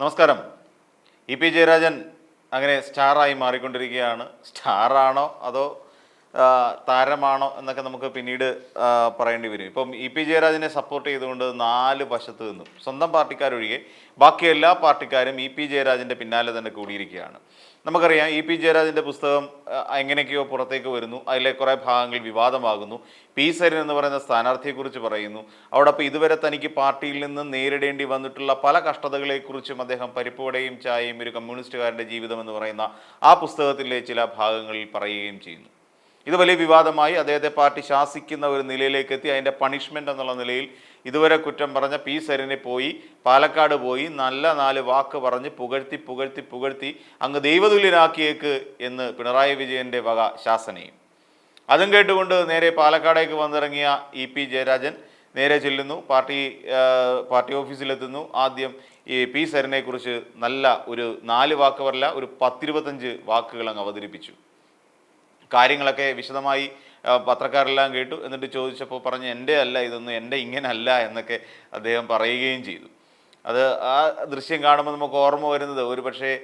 നമസ്കാരം. E P Jayarajan അങ്ങനെ സ്റ്റാറായി മാറിക്കൊണ്ടിരിക്കുകയാണ്. സ്റ്റാറാണോ അതോ താരമാണോ എന്നൊക്കെ നമുക്ക് പിന്നീട് പറയേണ്ടി വരും. ഇപ്പം ഇ പി ജയരാജനെ സപ്പോർട്ട് ചെയ്തുകൊണ്ട് നാല് വശത്ത് നിന്നും സ്വന്തം പാർട്ടിക്കാരൊഴികെ ബാക്കി എല്ലാ പാർട്ടിക്കാരും ഇ പി ജയരാജന്റെ പിന്നാലെ തന്നെ കൂടിയിരിക്കുകയാണ്. നമുക്കറിയാം ഇ പി ജയരാജന്റെ പുസ്തകം എങ്ങനെയൊക്കെയോ പുറത്തേക്ക് വരുന്നു. അതിലെ കുറേ ഭാഗങ്ങൾ വിവാദമാകുന്നു. പി സരിൻ എന്ന് പറയുന്ന സ്ഥാനാർത്ഥിയെക്കുറിച്ച് പറയുന്നു. അവിടെ അപ്പോൾ ഇതുവരെ തനിക്ക് പാർട്ടിയിൽ നിന്ന് നേരിടേണ്ടി വന്നിട്ടുള്ള പല കഷ്ടതകളെക്കുറിച്ചും അദ്ദേഹം പരിപ്പുവടയും ചായയും ഒരു കമ്മ്യൂണിസ്റ്റുകാരന്റെ ജീവിതം എന്ന് പറയുന്ന ആ പുസ്തകത്തിലെ ചില ഭാഗങ്ങളിൽ പറയുകയും ചെയ്യുന്നു. ഇത് വലിയ വിവാദമായി അദ്ദേഹത്തെ പാർട്ടി ശാസിക്കുന്ന ഒരു നിലയിലേക്ക് എത്തി. അതിന്റെ പണിഷ്മെന്റ് എന്നുള്ള നിലയിൽ ഇതുവരെ കുറ്റം പറഞ്ഞ പി സരിനെ പോയി പാലക്കാട് പോയി നല്ല നാല് വാക്ക് പറഞ്ഞ് പുകഴ്ത്തി പുകഴ്ത്തി പുകഴ്ത്തി അങ്ങ് ദൈവതുല്യനാക്കിയേക്ക് എന്ന് പിണറായി വിജയന്റെ വക ശാസനയും. അതും കേട്ടുകൊണ്ട് നേരെ പാലക്കാടേക്ക് വന്നിറങ്ങിയ ഇ പി ജയരാജൻ നേരെ ചെല്ലുന്നു. പാർട്ടി പാർട്ടി ഓഫീസിലെത്തുന്നു. ആദ്യം ഈ പി സരനെക്കുറിച്ച് നല്ല ഒരു നാല് വാക്ക് പറയില്ല ഒരു പത്തിരുപത്തഞ്ച് വാക്കുകൾ അങ്ങ് അവതരിപ്പിച്ചു. കാര്യങ്ങളൊക്കെ വിശദമായി പത്രക്കാരെല്ലാം കേട്ടു. എന്നിട്ട് ചോദിച്ചപ്പോൾ പറഞ്ഞ് എന്റെ അല്ല ഇതൊന്നും എന്റെ ഇങ്ങനല്ല എന്നൊക്കെ അദ്ദേഹം പറയുകയും ചെയ്തു. അത് ആ ദൃശ്യം കാണുമ്പോൾ നമുക്ക് ഓർമ്മ വരുന്നത് ഒരു പക്ഷേ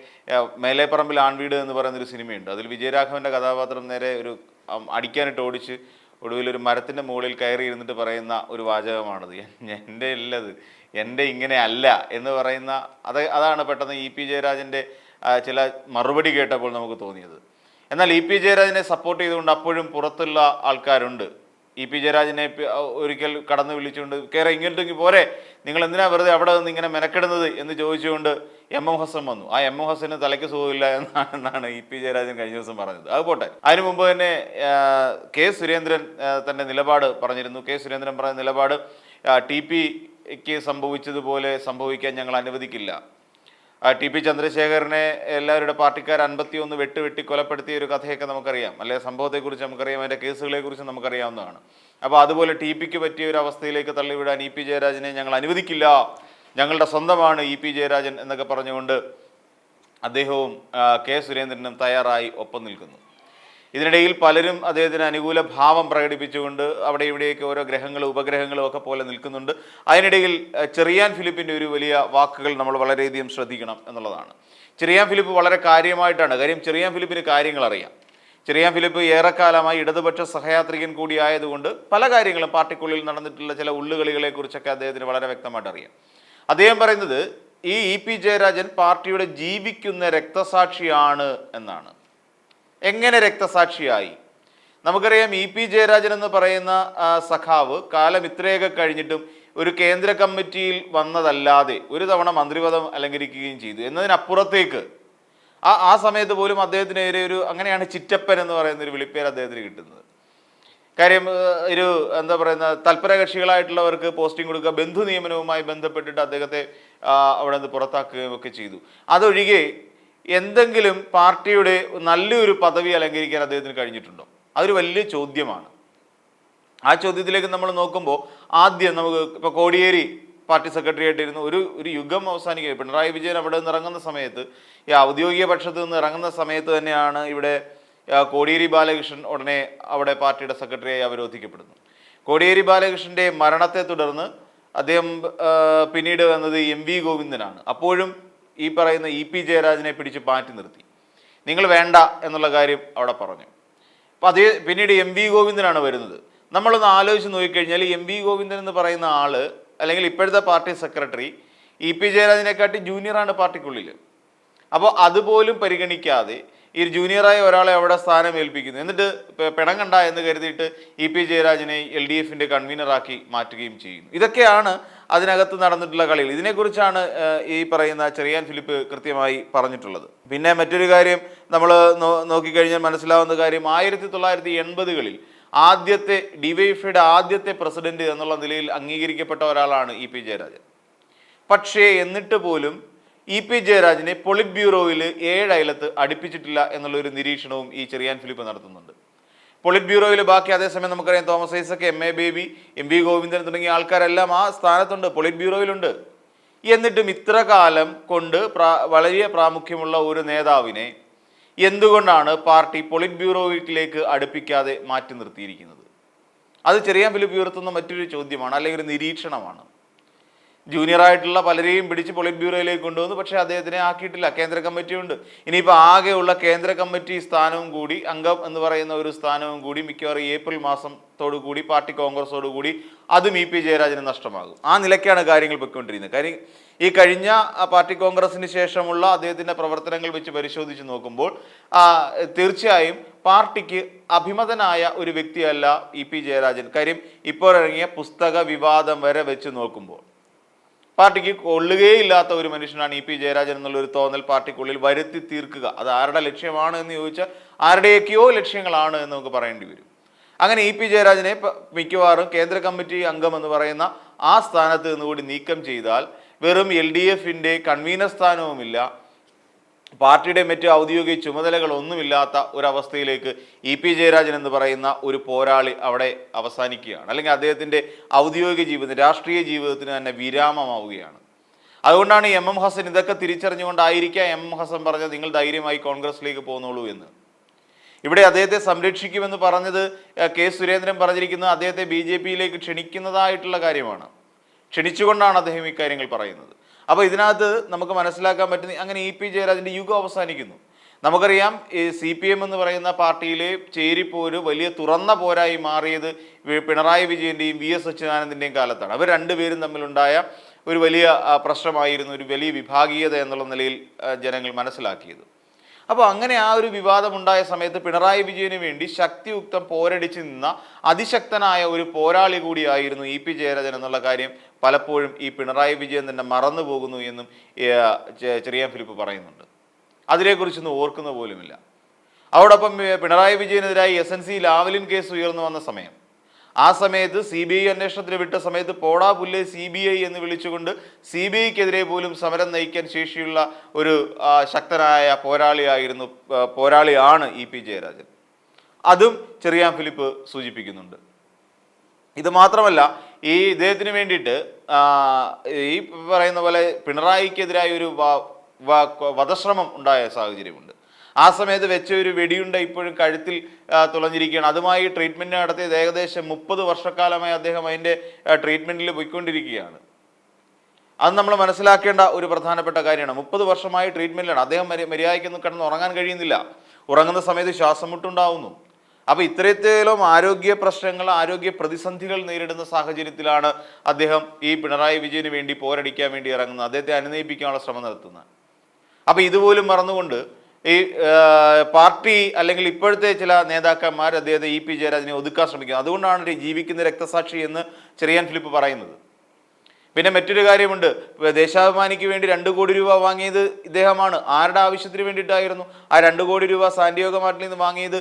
മേലേപ്പറമ്പിൽ ആൺവീട് എന്ന് പറയുന്നൊരു സിനിമയുണ്ട്. അതിൽ വിജയരാഘവന്റെ കഥാപാത്രം നേരെ ഒരു അടിക്കാനിട്ട് ഓടിച്ച് ഒടുവിൽ ഒരു മരത്തിന്റെ മുകളിൽ കയറി ഇരുന്നിട്ട് പറയുന്ന ഒരു വാചകമാണത്. "എൻ- എന്റെ ഇല്ലത് എന്റെ ഇങ്ങനെ അല്ല എന്ന് പറയുന്ന അത് അതാണ് പെട്ടെന്ന് ഇ പി ജയരാജന്റെ ചില മറുപടി കേട്ടപ്പോൾ നമുക്ക് തോന്നിയത്. എന്നാൽ ഇ പി ജയരാജനെ സപ്പോർട്ട് ചെയ്തുകൊണ്ട് അപ്പോഴും പുറത്തുള്ള ആൾക്കാരുണ്ട്. ഇ പി ജയരാജനെ ഒരിക്കൽ കടന്നു വിളിച്ചുകൊണ്ട് കയറി ഇങ്ങോട്ടെങ്കിൽ പോരെ. നിങ്ങൾ എന്തിനാ വെറുതെ അവിടെ നിന്ന് ഇങ്ങനെ മെനക്കെടുന്നത്? എന്ന് ചോദിച്ചുകൊണ്ട് എം എം ഹസൻ വന്നു. ആ എം എം ഹസന് തലയ്ക്ക് സുഖമില്ല എന്നാണ് ഇ പി ജയരാജൻ കഴിഞ്ഞ ദിവസം പറഞ്ഞത്. അത് പോട്ടെ. അതിനു മുമ്പ് തന്നെ കെ സുരേന്ദ്രൻ തന്റെ നിലപാട് പറഞ്ഞിരുന്നു. കെ സുരേന്ദ്രൻ പറഞ്ഞ നിലപാട് ടി പിക്ക് സംഭവിച്ചതുപോലെ സംഭവിക്കാൻ ഞങ്ങൾ അനുവദിക്കില്ല. ടി പി ചന്ദ്രശേഖരനെ എല്ലാവരുടെ പാർട്ടിക്കാർ അൻപത്തി ഒന്ന് വെട്ട് വെട്ടി കൊലപ്പെടുത്തിയ ഒരു കഥയൊക്കെ നമുക്കറിയാം. അല്ലെ? സംഭവത്തെക്കുറിച്ച് നമുക്കറിയാം അതിന്റെ കേസുകളെക്കുറിച്ച് നമുക്കറിയാവുന്നതാണ്. അപ്പോൾ അതുപോലെ ടി പിക്ക് പറ്റിയ ഒരു അവസ്ഥയിലേക്ക് തള്ളിവിടാൻ ഇ പി ജയരാജനെ ഞങ്ങൾ അനുവദിക്കില്ല. ഞങ്ങളുടെ സ്വന്തമാണ് ഇ പി ജയരാജൻ എന്നൊക്കെ പറഞ്ഞുകൊണ്ട് അദ്ദേഹവും കെ സുരേന്ദ്രനും തയ്യാറായി ഒപ്പം നിൽക്കുന്നു. ഇതിനിടയിൽ പലരും അദ്ദേഹത്തിന് അനുകൂല ഭാവം പ്രകടിപ്പിച്ചുകൊണ്ട് അവിടെ ഇവിടെയൊക്കെ ഓരോ ഗ്രഹങ്ങളും ഉപഗ്രഹങ്ങളും ഒക്കെ പോലെ നിൽക്കുന്നുണ്ട്. അതിനിടയിൽ ചെറിയാൻ ഫിലിപ്പിന്റെ ഒരു വലിയ വാക്കുകൾ നമ്മൾ വളരെയധികം ശ്രദ്ധിക്കണം എന്നുള്ളതാണ്. ചെറിയാൻ ഫിലിപ്പ് വളരെ കാര്യമായിട്ടാണ്. കാര്യം ചെറിയാൻ ഫിലിപ്പിന് കാര്യങ്ങൾ അറിയാം. ചെറിയാൻ ഫിലിപ്പ് ഏറെക്കാലമായി ഇടതുപക്ഷ സഹയാത്രികൻ കൂടിയായതുകൊണ്ട് പല കാര്യങ്ങളും പാർട്ടിക്കുള്ളിൽ നടന്നിട്ടുള്ള ചില ഉള്ളുകളികളെ കുറിച്ചൊക്കെ അദ്ദേഹത്തിന് വളരെ വ്യക്തമായിട്ട് അറിയാം. അദ്ദേഹം പറയുന്നത് ഈ ഇ പി ജയരാജൻ പാർട്ടിയുടെ ജീവിക്കുന്ന രക്തസാക്ഷിയാണ് എന്നാണ്. എങ്ങനെ രക്തസാക്ഷിയായി? നമുക്കറിയാം ഇ പി ജയരാജൻ എന്ന് പറയുന്ന സഖാവ് കാലം ഇത്രയൊക്കെ കഴിഞ്ഞിട്ടും ഒരു കേന്ദ്ര കമ്മിറ്റിയിൽ വന്നതല്ലാതെ ഒരു തവണ മന്ത്രിപദം അലങ്കരിക്കുകയും ചെയ്തു. എന്നതിനപ്പുറത്തേക്ക് ആ ആ സമയത്ത് പോലും അദ്ദേഹത്തിനെതിരെ ഒരു അങ്ങനെയാണ് ചിറ്റപ്പൻ എന്ന് പറയുന്ന ഒരു വിളിപ്പേര് അദ്ദേഹത്തിന് കിട്ടുന്നത്. കാര്യം ഒരു എന്താ പറയുന്ന തൽപര കക്ഷികളായിട്ടുള്ളവർക്ക് പോസ്റ്റിംഗ് കൊടുക്കുക ബന്ധു നിയമനവുമായി ബന്ധപ്പെട്ടിട്ട് അദ്ദേഹത്തെ അവിടെ നിന്ന് പുറത്താക്കുകയും ഒക്കെ ചെയ്തു. അതൊഴികെ എന്തെങ്കിലും പാർട്ടിയുടെ നല്ലൊരു പദവി അലങ്കരിക്കാൻ അദ്ദേഹത്തിന് കഴിഞ്ഞിട്ടുണ്ടോ? അതൊരു വലിയ ചോദ്യമാണ്. ആ ചോദ്യത്തിലേക്ക് നമ്മൾ നോക്കുമ്പോൾ ആദ്യം നമുക്ക് ഇപ്പോൾ കോടിയേരി പാർട്ടി സെക്രട്ടറി ആയിട്ടിരുന്നു ഒരു ഒരു യുഗം അവസാനിക്കുക പിണറായി വിജയൻ അവിടെ നിന്ന് ഇറങ്ങുന്ന സമയത്ത് ഈ ഔദ്യോഗിക പക്ഷത്ത് നിന്ന് ഇറങ്ങുന്ന സമയത്ത് തന്നെയാണ് ഇവിടെ കോടിയേരി ബാലകൃഷ്ണൻ ഉടനെ അവിടെ പാർട്ടിയുടെ സെക്രട്ടറിയായി അവരോധിക്കപ്പെടുന്നു കോടിയേരി ബാലകൃഷ്ണന്റെ മരണത്തെ തുടർന്ന് അദ്ദേഹം പിന്നീട് വന്നത് എം വി ഗോവിന്ദനാണ്. അപ്പോഴും ഈ പറയുന്ന ഇ പി ജയരാജനെ പിടിച്ച് മാറ്റി നിർത്തി. നിങ്ങൾ വേണ്ട എന്നുള്ള കാര്യം അവിടെ പറഞ്ഞു. അപ്പം അതേ പിന്നീട് എം വി ഗോവിന്ദനാണ് വരുന്നത്. നമ്മളൊന്ന് ആലോചിച്ച് നോക്കിക്കഴിഞ്ഞാൽ എം വി ഗോവിന്ദൻ എന്ന് പറയുന്ന ആൾ അല്ലെങ്കിൽ ഇപ്പോഴത്തെ പാർട്ടി സെക്രട്ടറി ഇ പി ജയരാജനെക്കാട്ടി ജൂനിയറാണ് പാർട്ടിക്കുള്ളിൽ അപ്പോൾ അതുപോലും പരിഗണിക്കാതെ ഈ ജൂനിയറായ ഒരാളെ അവിടെ സ്ഥാനം ഏൽപ്പിക്കുന്നു. എന്നിട്ട് പിണം കണ്ട എന്ന് കരുതിയിട്ട് ഇ പി ജയരാജനെ എൽ ഡി എഫിന്റെ കൺവീനറാക്കി മാറ്റുകയും ചെയ്യുന്നു. ഇതൊക്കെയാണ് അതിനകത്ത് നടന്നിട്ടുള്ള കളികൾ. ഇതിനെക്കുറിച്ചാണ് ഈ പറയുന്ന ചെറിയാൻ ഫിലിപ്പ് കൃത്യമായി പറഞ്ഞിട്ടുള്ളത്. പിന്നെ മറ്റൊരു കാര്യം നമ്മൾ നോക്കിക്കഴിഞ്ഞാൽ മനസ്സിലാവുന്ന കാര്യം ആയിരത്തി തൊള്ളായിരത്തി എൺപതുകളിൽ ആദ്യത്തെ ഡിവൈഫയുടെ ആദ്യത്തെ പ്രസിഡന്റ് എന്നുള്ള നിലയിൽ അംഗീകരിക്കപ്പെട്ട ഒരാളാണ് ഇ പി ജയരാജൻ. പക്ഷേ എന്നിട്ട് പോലും ഇ പി ജയരാജനെ പൊളിറ്റ് ബ്യൂറോയിൽ ഏഴ് അയലത്ത് അടുപ്പിച്ചിട്ടില്ല എന്നുള്ള ഒരു നിരീക്ഷണവും ഈ ചെറിയാൻ ഫിലിപ്പ് നടത്തുന്നുണ്ട്. പൊളിറ്റ് ബ്യൂറോയിൽ ബാക്കി അതേസമയം നമുക്കറിയാം Thomas Isaac M A Baby M V Govindan തുടങ്ങിയ ആൾക്കാരെല്ലാം ആ സ്ഥാനത്തുണ്ട് പൊളിറ്റ് ബ്യൂറോയിലുണ്ട് എന്നിട്ടും ഇത്ര കാലം കൊണ്ട് വളരെ പ്രാമുഖ്യമുള്ള ഒരു നേതാവിനെ എന്തുകൊണ്ടാണ് പാർട്ടി പൊളിറ്റ് ബ്യൂറോയിലേക്ക് അടുപ്പിക്കാതെ മാറ്റി നിർത്തിയിരിക്കുന്നത്? അത് ചെറിയാൻ ഫിലിപ്പ് ഉയർത്തുന്ന മറ്റൊരു ചോദ്യമാണ് അല്ലെങ്കിൽ ഒരു നിരീക്ഷണമാണ്. ജൂനിയർ ആയിട്ടുള്ള പലരെയും പിടിച്ച് പൊളിറ്റ് ബ്യൂറോയിലേക്ക് കൊണ്ടുവന്നു. പക്ഷേ അദ്ദേഹത്തിനെ ആക്കിയിട്ടില്ല. കേന്ദ്ര കമ്മിറ്റി ഉണ്ട്. ഇനിയിപ്പോൾ ആകെയുള്ള കേന്ദ്ര കമ്മിറ്റി സ്ഥാനവും കൂടി അംഗം എന്ന് പറയുന്ന ഒരു സ്ഥാനവും കൂടി മിക്കവാറും ഏപ്രിൽ മാസത്തോടു കൂടി പാർട്ടി കോൺഗ്രസോടു കൂടി അതും ഇ പി ജയരാജന് നഷ്ടമാകും. ആ നിലയ്ക്കാണ് കാര്യങ്ങൾ പൊയ്ക്കൊണ്ടിരിക്കുന്നത്. കാര്യം ഈ കഴിഞ്ഞ പാർട്ടി കോൺഗ്രസിന് ശേഷമുള്ള അദ്ദേഹത്തിന്റെ പ്രവർത്തനങ്ങൾ വെച്ച് പരിശോധിച്ച് നോക്കുമ്പോൾ തീർച്ചയായും പാർട്ടിക്ക് അഭിമതനായ ഒരു വ്യക്തിയല്ല ഇ പി ജയരാജൻ. കാര്യം ഇപ്പോൾ ഇറങ്ങിയ പുസ്തക വിവാദം വരെ വെച്ച് നോക്കുമ്പോൾ പാർട്ടിക്ക് കൊള്ളുകയില്ലാത്ത ഒരു മനുഷ്യനാണ് ഇ പി ജയരാജൻ എന്നുള്ള ഒരു തോന്നൽ പാർട്ടിക്കുള്ളിൽ വരുത്തി തീർക്കുക. അത് ആരുടെ ലക്ഷ്യമാണ് എന്ന് ചോദിച്ചാൽ ആരുടെയൊക്കെയോ ലക്ഷ്യങ്ങളാണ് എന്ന് നമുക്ക് പറയേണ്ടി വരും. അങ്ങനെ ഇ പി ജയരാജനെ മിക്കവാറും കേന്ദ്ര കമ്മിറ്റി അംഗം എന്ന് പറയുന്ന ആ സ്ഥാനത്ത് നിന്നുകൂടി നീക്കം ചെയ്താൽ വെറും എൽ ഡി എഫിന്റെ കൺവീനർ സ്ഥാനവുമില്ല. പാർട്ടിയുടെ മറ്റ് ഔദ്യോഗിക ചുമതലകളൊന്നുമില്ലാത്ത ഒരവസ്ഥയിലേക്ക് ഇ പി ജയരാജൻ എന്ന് പറയുന്ന ഒരു പോരാളി അവിടെ അവസാനിക്കുകയാണ്. അല്ലെങ്കിൽ അദ്ദേഹത്തിന്റെ ഔദ്യോഗിക ജീവിതം രാഷ്ട്രീയ ജീവിതത്തിന് തന്നെ വിരാമമാവുകയാണ്. അതുകൊണ്ടാണ് എം എം ഹസൻ ഇതൊക്കെ തിരിച്ചറിഞ്ഞുകൊണ്ടായിരിക്കാം എം എം ഹസൻ പറഞ്ഞത് നിങ്ങൾ ധൈര്യമായി കോൺഗ്രസിലേക്ക് പോന്നോളൂ എന്ന്. ഇവിടെ അദ്ദേഹത്തെ സംരക്ഷിക്കുമെന്ന് പറഞ്ഞത് കെ സുരേന്ദ്രൻ പറഞ്ഞിരിക്കുന്നത് അദ്ദേഹത്തെ ബി ജെ പിയിലേക്ക് ക്ഷണിക്കുന്നതായിട്ടുള്ള കാര്യമാണ്. ക്ഷണിച്ചുകൊണ്ടാണ് അദ്ദേഹം ഇക്കാര്യങ്ങൾ പറയുന്നത്. അപ്പോൾ ഇതിനകത്ത് നമുക്ക് മനസ്സിലാക്കാൻ പറ്റുന്ന അങ്ങനെ ഇ പി ജയരാജന്റെ യുഗം അവസാനിക്കുന്നു. നമുക്കറിയാം ഈ സി പി എം എന്ന് പറയുന്ന പാർട്ടിയിലെ ചേരിപ്പോര് വലിയ തുറന്ന പോരായി മാറിയത് പിണറായി വിജയന്റെയും വി എസ് അച്യുതാനന്ദന്റെയും കാലത്താണ്. അവർ രണ്ടുപേരും തമ്മിലുണ്ടായ ഒരു വലിയ പ്രശ്നമായിരുന്നു ഒരു വലിയ വിഭാഗീയത എന്നുള്ള നിലയിൽ ജനങ്ങൾ മനസ്സിലാക്കിയത്. അപ്പോൾ അങ്ങനെ ആ ഒരു വിവാദമുണ്ടായ സമയത്ത് പിണറായി വിജയന് വേണ്ടി ശക്തിയുക്തം പോരടിച്ച് നിന്ന അതിശക്തനായ ഒരു പോരാളി കൂടിയായിരുന്നു ഇ പി ജയരാജൻ എന്നുള്ള കാര്യം പലപ്പോഴും ഈ പിണറായി വിജയൻ തന്നെ മറന്നു പോകുന്നു എന്നും ചെറിയ ഫിലിപ്പ് പറയുന്നുണ്ട്. അതിനെക്കുറിച്ചൊന്നും ഓർക്കുന്ന പോലുമില്ല. അതോടൊപ്പം Pinarayi വിജയനെതിരായി S N C Lavalin case ഉയർന്നു വന്ന സമയം. ആ സമയത്ത് സി ബി ഐ അന്വേഷണത്തിന് വിട്ട സമയത്ത് പോടാ പുല്ല് സി ബി ഐ എന്ന് വിളിച്ചുകൊണ്ട് സി ബി ഐക്കെതിരെ പോലും സമരം നയിക്കാൻ ശേഷിയുള്ള ഒരു ശക്തനായ പോരാളിയായിരുന്നു പോരാളിയാണ് ഇ പി ജയരാജൻ. അതും ചെറിയാൻ ഫിലിപ്പ് സൂചിപ്പിക്കുന്നുണ്ട്. ഇത് മാത്രമല്ല ഈ ഇദ്ദേഹത്തിന് വേണ്ടിയിട്ട് ഈ പറയുന്ന പോലെ പിണറായിക്കെതിരായ ഒരു വധശ്രമം ഉണ്ടായ സാഹചര്യമുണ്ട്. ആ സമയത്ത് വെച്ച ഒരു വെടിയുണ്ട ഇപ്പോഴും കഴുത്തിൽ തുളഞ്ഞിരിക്കുകയാണ്. അതുമായി ട്രീറ്റ്മെന്റ് നടത്തിയത് ഏകദേശം മുപ്പത് വർഷക്കാലമായി അദ്ദേഹം അതിന്റെ ട്രീറ്റ്മെന്റിൽ പോയിക്കൊണ്ടിരിക്കുകയാണ്. അത് നമ്മൾ മനസ്സിലാക്കേണ്ട ഒരു പ്രധാനപ്പെട്ട കാര്യമാണ്. മുപ്പത് വർഷമായി ട്രീറ്റ്മെന്റിലാണ് അദ്ദേഹം മര്യ- മര്യാദയ്ക്കൊന്നും കിടന്ന് ഉറങ്ങാൻ കഴിയുന്നില്ല. ഉറങ്ങുന്ന സമയത്ത് ശ്വാസം മുട്ടുണ്ടാവുന്നു. അപ്പോൾ ഇത്തരത്തിലും ആരോഗ്യ പ്രശ്നങ്ങൾ ആരോഗ്യ പ്രതിസന്ധികൾ നേരിടുന്ന സാഹചര്യത്തിലാണ് അദ്ദേഹം ഈ പിണറായി വിജയന് വേണ്ടി പോരടിക്കാൻ വേണ്ടി ഇറങ്ങുന്നത്. അദ്ദേഹത്തെ അനുനയിപ്പിക്കാനുള്ള ശ്രമം നടത്തുന്നത്. അപ്പോൾ ഇതുപോലും മറന്നുകൊണ്ട് ഈ പാർട്ടി അല്ലെങ്കിൽ ഇപ്പോഴത്തെ ചില നേതാക്കന്മാർ അദ്ദേഹത്തെ ഇ പി ജയരാജനെ ഒതുക്കാൻ ശ്രമിക്കുന്നത് അതുകൊണ്ടാണ് ജീവിക്കുന്ന രക്തസാക്ഷി എന്ന് ചെറിയാൻ ഫിലിപ്പ് പറയുന്നത്. പിന്നെ മറ്റൊരു കാര്യമുണ്ട്. ദേശാഭിമാനിക്ക് വേണ്ടി രണ്ട് കോടി രൂപ വാങ്ങിയത് ഇദ്ദേഹമാണ്. ആരുടെ ആവശ്യത്തിന് വേണ്ടിയിട്ടായിരുന്നു? ആ രണ്ട് കോടി രൂപ സാന്റിയോഗ മാർട്ടിൽ നിന്ന് വാങ്ങിയത്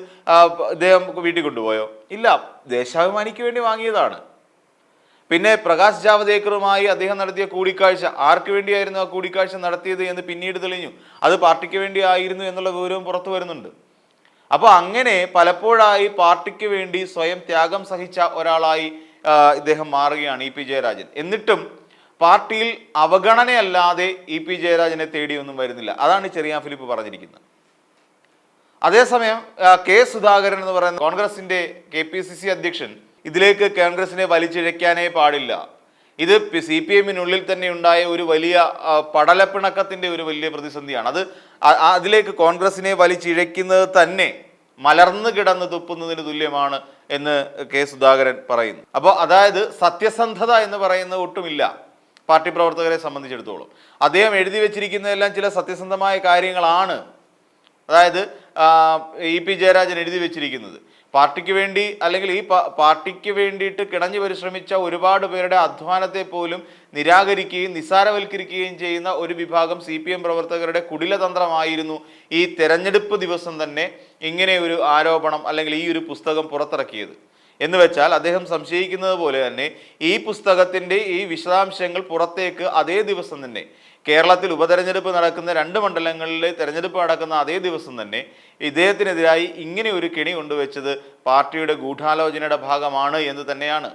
ഇദ്ദേഹം വീട്ടിൽ കൊണ്ടുപോയോ? ഇല്ല. ദേശാഭിമാനിക്ക് വേണ്ടി വാങ്ങിയതാണ്. പിന്നെ പ്രകാശ് ജാവദേക്കറുമായി അദ്ദേഹം നടത്തിയ കൂടിക്കാഴ്ച. ആർക്ക് വേണ്ടിയായിരുന്നു ആ കൂടിക്കാഴ്ച നടത്തിയത് എന്ന് പിന്നീട് തെളിഞ്ഞു. അത് പാർട്ടിക്ക് വേണ്ടി ആയിരുന്നു എന്നുള്ള വിവരവും പുറത്തു വരുന്നുണ്ട്. അപ്പോൾ അങ്ങനെ പലപ്പോഴായി പാർട്ടിക്ക് വേണ്ടി സ്വയം ത്യാഗം സഹിച്ച ഒരാളായി ഇദ്ദേഹം മാറുകയാണ് ഇ പി ജയരാജൻ. എന്നിട്ടും പാർട്ടിയിൽ അവഗണനയല്ലാതെ ഇ പി ജയരാജനെ തേടിയൊന്നും വരുന്നില്ല. അതാണ് ചെറിയ ഫിലിപ്പ് പറഞ്ഞിരിക്കുന്നത്. അതേസമയം കെ സുധാകരൻ എന്ന് പറയുന്ന കോൺഗ്രസിന്റെ കെ പി സി സി അധ്യക്ഷൻ ഇതിലേക്ക് കോൺഗ്രസിനെ വലിച്ചിഴയ്ക്കാനേ പാടില്ല. ഇത് സി പി എമ്മിനുള്ളിൽ തന്നെ ഉണ്ടായ ഒരു വലിയ പടലപ്പിണക്കത്തിന്റെ ഒരു വലിയ പ്രതിസന്ധിയാണ്. അത് അതിലേക്ക് കോൺഗ്രസിനെ വലിച്ചിഴയ്ക്കുന്നത് തന്നെ മലർന്നു കിടന്ന് തുപ്പുന്നതിന് തുല്യമാണ് എന്ന് കെ സുധാകരൻ പറയുന്നു. അപ്പോൾ അതായത് സത്യസന്ധത എന്ന് പറയുന്നത് ഒട്ടുമില്ല പാർട്ടി പ്രവർത്തകരെ സംബന്ധിച്ചിടത്തോളം. അദ്ദേഹം എഴുതി വെച്ചിരിക്കുന്നതെല്ലാം ചില സത്യസന്ധമായ കാര്യങ്ങളാണ്. അതായത് ഇ പി ജയരാജൻ എഴുതി വെച്ചിരിക്കുന്നത്. പാർട്ടിക്ക് വേണ്ടി അല്ലെങ്കിൽ ഈ പാർട്ടിക്ക് വേണ്ടിയിട്ട് കിടഞ്ഞു പരിശ്രമിച്ച ഒരുപാട് പേരുടെ അധ്വാനത്തെ പോലും നിരാകരിക്കുകയും നിസ്സാരവൽക്കരിക്കുകയും ചെയ്യുന്ന ഒരു വിഭാഗം സി പി എം പ്രവർത്തകരുടെ കുടിലതന്ത്രമായിരുന്നു ഈ തെരഞ്ഞെടുപ്പ് ദിവസം തന്നെ ഇങ്ങനെ ഒരു ആരോപണം അല്ലെങ്കിൽ ഈ ഒരു പുസ്തകം പുറത്തിറക്കിയത്. എന്ന് വെച്ചാൽ അദ്ദേഹം സംശയിക്കുന്നത് പോലെ തന്നെ ഈ പുസ്തകത്തിന്റെ ഈ വിശദാംശങ്ങൾ പുറത്തേക്ക് അതേ ദിവസം തന്നെ കേരളത്തിൽ ഉപതെരഞ്ഞെടുപ്പ് നടക്കുന്ന രണ്ട് മണ്ഡലങ്ങളിൽ തെരഞ്ഞെടുപ്പ് നടക്കുന്ന അതേ ദിവസം തന്നെ ഇദ്ദേഹത്തിനെതിരായി ഇങ്ങനെ ഒരു കെണി കൊണ്ടുവച്ചത് പാർട്ടിയുടെ ഗൂഢാലോചനയുടെ ഭാഗമാണ് എന്ന് തന്നെയാണ്.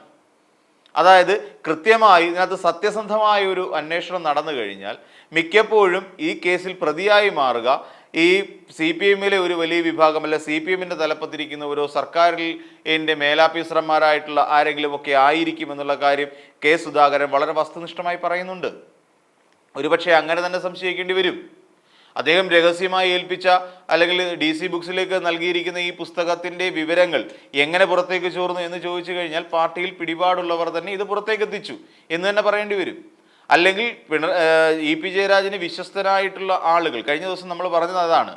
അതായത് കൃത്യമായി ഇതിനകത്ത് സത്യസന്ധമായ ഒരു അന്വേഷണം നടന്നു കഴിഞ്ഞാൽ മിക്കപ്പോഴും ഈ കേസിൽ പ്രതിയായി മാറുക. ഈ സി പി എമ്മിലെ ഒരു വലിയ വിഭാഗം അല്ല സി പി എമ്മിന്റെ തലപ്പത്തിരിക്കുന്ന ഒരു സർക്കാരിൽ എന്റെ മേലാഫീസർമാരായിട്ടുള്ള ആരെങ്കിലും ഒക്കെ ആയിരിക്കും എന്നുള്ള കാര്യം കെ സുധാകരൻ വളരെ വസ്തുനിഷ്ഠമായി പറയുന്നുണ്ട്. ഒരുപക്ഷെ അങ്ങനെ തന്നെ സംശയിക്കേണ്ടി വരും. അദ്ദേഹം രഹസ്യമായി ഏൽപ്പിച്ച അല്ലെങ്കിൽ ഡി സി ബുക്സിലേക്ക് നൽകിയിരിക്കുന്ന ഈ പുസ്തകത്തിന്റെ വിവരങ്ങൾ എങ്ങനെ പുറത്തേക്ക് ചോർന്നു എന്ന് ചോദിച്ചു കഴിഞ്ഞാൽ പാർട്ടിയിൽ പിടിപാടുള്ളവർ തന്നെ ഇത് പുറത്തേക്ക് എത്തിച്ചു എന്ന് തന്നെ പറയേണ്ടി വരും. അല്ലെങ്കിൽ പിണ ഇ പി ജയരാജന് വിശ്വസ്തരായിട്ടുള്ള ആളുകൾ കഴിഞ്ഞ ദിവസം നമ്മൾ പറഞ്ഞത് അതാണ്.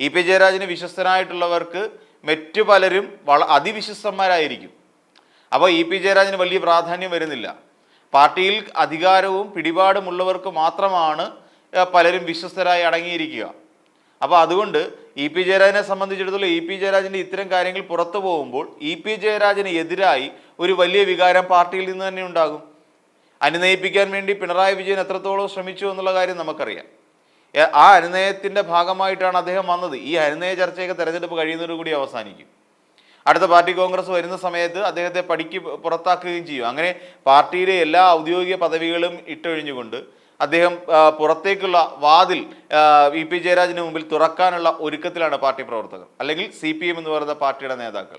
ഇ പി ജയരാജന് വിശ്വസ്തരായിട്ടുള്ളവർക്ക് മറ്റു പലരും വള അതിവിശ്വസ്തന്മാരായിരിക്കും. അപ്പോൾ ഇ പി ജയരാജന് വലിയ പ്രാധാന്യം വരുന്നില്ല. പാർട്ടിയിൽ അധികാരവും പിടിപാടുമുള്ളവർക്ക് മാത്രമാണ് പലരും വിശ്വസ്തരായി അടങ്ങിയിരിക്കുക. അപ്പോൾ അതുകൊണ്ട് ഇ പി ജയരാജനെ സംബന്ധിച്ചിടത്തോളം ഇ പി ജയരാജന്റെ ഇത്തരം കാര്യങ്ങൾ പുറത്തു പോകുമ്പോൾ ഇ പി ജയരാജന് എതിരായി ഒരു വലിയ വികാരം പാർട്ടിയിൽ നിന്ന് തന്നെ ഉണ്ടാകും. അനുനയിപ്പിക്കാൻ വേണ്ടി പിണറായി വിജയൻ എത്രത്തോളം ശ്രമിച്ചു എന്നുള്ള കാര്യം നമുക്കറിയാം. ആ അനുനയത്തിന്റെ ഭാഗമായിട്ടാണ് അദ്ദേഹം വന്നത്. ഈ അനുനയ ചർച്ചയൊക്കെ തെരഞ്ഞെടുപ്പ് കഴിയുന്നതോടുകൂടി അവസാനിക്കും. അടുത്ത പാർട്ടി കോൺഗ്രസ് വരുന്ന സമയത്ത് അദ്ദേഹത്തെ പടിക്ക് പുറത്താക്കുകയും ചെയ്യും. അങ്ങനെ പാർട്ടിയിലെ എല്ലാ ഔദ്യോഗിക പദവികളും ഇട്ടൊഴിഞ്ഞുകൊണ്ട് അദ്ദേഹം പുറത്തേക്കുള്ള വാതിൽ വി പി ജയരാജന് മുമ്പിൽ തുറക്കാനുള്ള ഒരുക്കത്തിലാണ് പാർട്ടി പ്രവർത്തകർ അല്ലെങ്കിൽ സി പി എം എന്ന് പറയുന്ന പാർട്ടിയുടെ നേതാക്കൾ.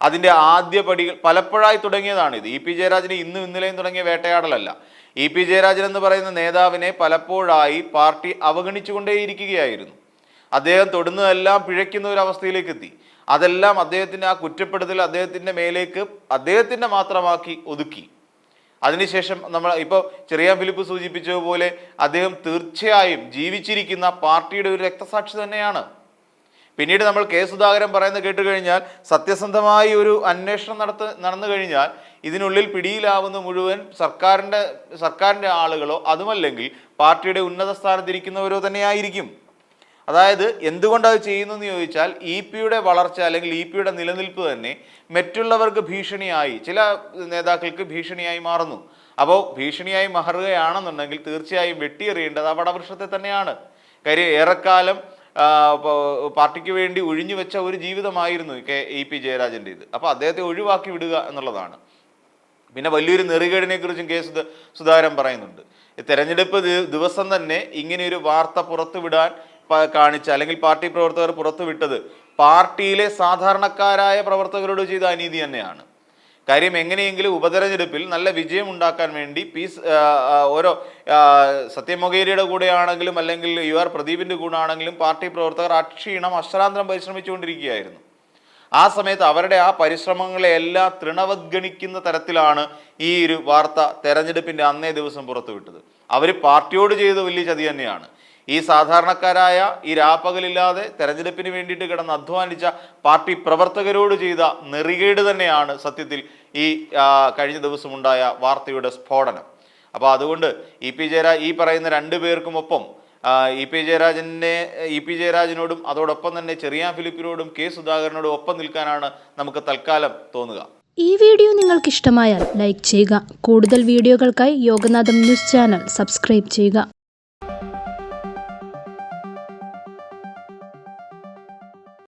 അതിന്റെ ആദ്യ പടികൾ പലപ്പോഴായി തുടങ്ങിയതാണ് ഇത്. ഇ പി ജയരാജന് ഇന്നും ഇന്നലെയും തുടങ്ങിയ വേട്ടയാടലല്ല. ഇ പി ജയരാജൻ എന്ന് പറയുന്ന നേതാവിനെ പലപ്പോഴായി പാർട്ടി അവഗണിച്ചുകൊണ്ടേയിരിക്കുകയായിരുന്നു. അദ്ദേഹം തൊടുന്നതെല്ലാം പിഴയ്ക്കുന്ന ഒരു അവസ്ഥയിലേക്ക് എത്തി. അതെല്ലാം അദ്ദേഹത്തിന്റെ ആ കുറ്റപ്പെടുത്തൽ അദ്ദേഹത്തിന്റെ മേലേക്ക് അദ്ദേഹത്തിന്റെ മാത്രമാക്കി ഒതുക്കി. അതിനുശേഷം നമ്മൾ ഇപ്പോൾ ചെറിയ ഫിലിപ്പ് സൂചിപ്പിച്ചതുപോലെ അദ്ദേഹം തീർച്ചയായും ജീവിച്ചിരിക്കുന്ന പാർട്ടിയുടെ ഒരു രക്തസാക്ഷി തന്നെയാണ്. പിന്നീട് നമ്മൾ കെ സുധാകരൻ പറയുന്നത് കേട്ട് കഴിഞ്ഞാൽ സത്യസന്ധമായി ഒരു അന്വേഷണം നടത്ത നടന്നു കഴിഞ്ഞാൽ ഇതിനുള്ളിൽ പിടിയിലാവുന്ന മുഴുവൻ സർക്കാരിന്റെ സർക്കാരിന്റെ ആളുകളോ അതുമല്ലെങ്കിൽ പാർട്ടിയുടെ ഉന്നത സ്ഥാനത്തിരിക്കുന്നവരോ തന്നെയായിരിക്കും. അതായത് എന്തുകൊണ്ടത് ചെയ്യുന്നു എന്ന് ചോദിച്ചാൽ ഇ പിയുടെ വളർച്ച അല്ലെങ്കിൽ ഇ പിയുടെ നിലനിൽപ്പ് തന്നെ മറ്റുള്ളവർക്ക് ഭീഷണിയായി ചില നേതാക്കൾക്ക് ഭീഷണിയായി മാറുന്നു. അപ്പോൾ ഭീഷണിയായി മാറുകയാണെന്നുണ്ടെങ്കിൽ തീർച്ചയായും വെട്ടിയെറിയേണ്ടത് ആ വടവൃക്ഷത്തെ തന്നെയാണ്. കാര്യം ഏറെക്കാലം പാർട്ടിക്ക് വേണ്ടി ഒഴിഞ്ഞു വെച്ച ഒരു ജീവിതമായിരുന്നു കെ ഇ പി ജയരാജന്റെ ഇത്. അപ്പോൾ അദ്ദേഹത്തെ ഒഴിവാക്കി വിടുക എന്നുള്ളതാണ്. പിന്നെ വലിയൊരു നെറികേടിനെ കുറിച്ചും കെ സുധാ സുധാകരൻ പറയുന്നുണ്ട്. തെരഞ്ഞെടുപ്പ് ദിവസം തന്നെ ഇങ്ങനെ ഒരു വാർത്ത പുറത്തുവിടാൻ കാണിച്ച അല്ലെങ്കിൽ പാർട്ടി പ്രവർത്തകർ പുറത്തുവിട്ടത് പാർട്ടിയിലെ സാധാരണക്കാരായ പ്രവർത്തകരോട് ചെയ്ത അനീതി തന്നെയാണ്. കാര്യം എങ്ങനെയെങ്കിലും ഉപതെരഞ്ഞെടുപ്പിൽ നല്ല വിജയം ഉണ്ടാക്കാൻ വേണ്ടി ആ, ഓരോ സത്യമൊകേരിയുടെ കൂടെയാണെങ്കിലും അല്ലെങ്കിൽ യു ആർ പ്രദീപിന്റെ കൂടെ ആണെങ്കിലും പാർട്ടി പ്രവർത്തകർ അക്ഷീണം അശ്രാന്തരം പരിശ്രമിച്ചുകൊണ്ടിരിക്കുകയായിരുന്നു. ആ സമയത്ത് അവരുടെ ആ പരിശ്രമങ്ങളെ എല്ലാം തൃണവദ്ഗണിക്കുന്ന തരത്തിലാണ് ഈ ഒരു വാർത്ത തെരഞ്ഞെടുപ്പിന്റെ അന്നേ ദിവസം പുറത്തുവിട്ടത്. അവർ പാർട്ടിയോട് ചെയ്ത വലിയ ചതി തന്നെയാണ്. ഈ സാധാരണക്കാരായ ഈ രാപ്പകലില്ലാതെ തെരഞ്ഞെടുപ്പിന് വേണ്ടിയിട്ട് കിടന്ന് അധ്വാനിച്ച പാർട്ടി പ്രവർത്തകരോട് ചെയ്ത നെറികേട് തന്നെയാണ് സത്യത്തിൽ ഈ കഴിഞ്ഞ ദിവസമുണ്ടായ വാർത്തയുടെ സ്ഫോടനം. അപ്പോൾ അതുകൊണ്ട് ഇ പി ജയരാ ഈ പറയുന്ന രണ്ടു പേർക്കുമൊപ്പം ഇ പി ജയരാജനെ ഇ പി ജയരാജനോടും അതോടൊപ്പം തന്നെ ചെറിയ ഫിലിപ്പിനോടും കെ സുധാകരനോടും ഒപ്പം നിൽക്കാനാണ് നമുക്ക് തൽക്കാലം തോന്നുക. ഈ വീഡിയോ നിങ്ങൾക്ക് ഇഷ്ടമായാൽ ലൈക്ക് ചെയ്യുക. കൂടുതൽ വീഡിയോകൾക്കായി യോഗനാഥം ന്യൂസ് ചാനൽ സബ്സ്ക്രൈബ് ചെയ്യുക.